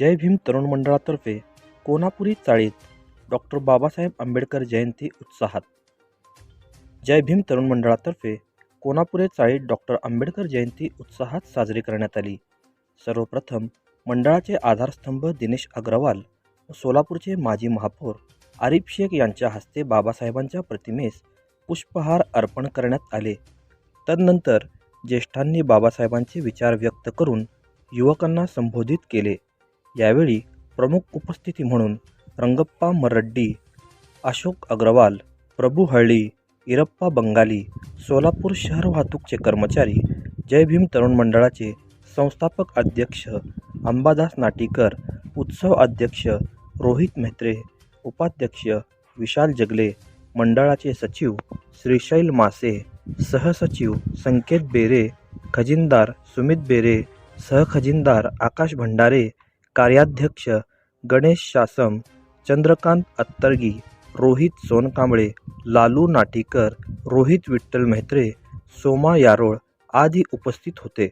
जय भीम तरुण मंडळातर्फे कोनापुरी चाळीत डॉक्टर बाबासाहेब आंबेडकर जयंती उत्साहात. जय भीम तरुण मंडळातर्फे कोनापुरे चाळीत डॉक्टर आंबेडकर जयंती उत्साहात साजरी करण्यात आली. सर्वप्रथम मंडळाचे आधारस्तंभ दिनेश अग्रवाल व सोलापूरचे माजी महापौर आरिफ शेख यांच्या हस्ते बाबासाहेबांच्या प्रतिमेस पुष्पहार अर्पण करण्यात आले. तदनंतर ज्येष्ठांनी बाबासाहेबांचे विचार व्यक्त करून युवकांना संबोधित केले. यावेळी प्रमुख उपस्थिती म्हणून रंगप्पा मरड्डी अशोक अग्रवाल प्रभू हळ्ळी इरप्पा बंगाली सोलापूर शहर वाहतूकचे कर्मचारी जय भीम तरुण मंडळाचे संस्थापक अध्यक्ष अंबादास नाटीकर उत्सव अध्यक्ष रोहित मेहत्रे उपाध्यक्ष विशाल जगले मंडळाचे सचिव श्रीशैल मासे सहसचिव संकेत बेरे खजिनदार सुमित बेरे सहखजिनदार आकाश भंडारे कार्याध्यक्ष गणेश शासम चंद्रकांत अत्तरगी रोहित सोनकांबळे लालू नाटीकर रोहित विठ्ठल म्हेत्रे सोमा यारोळ आदी उपस्थित होते.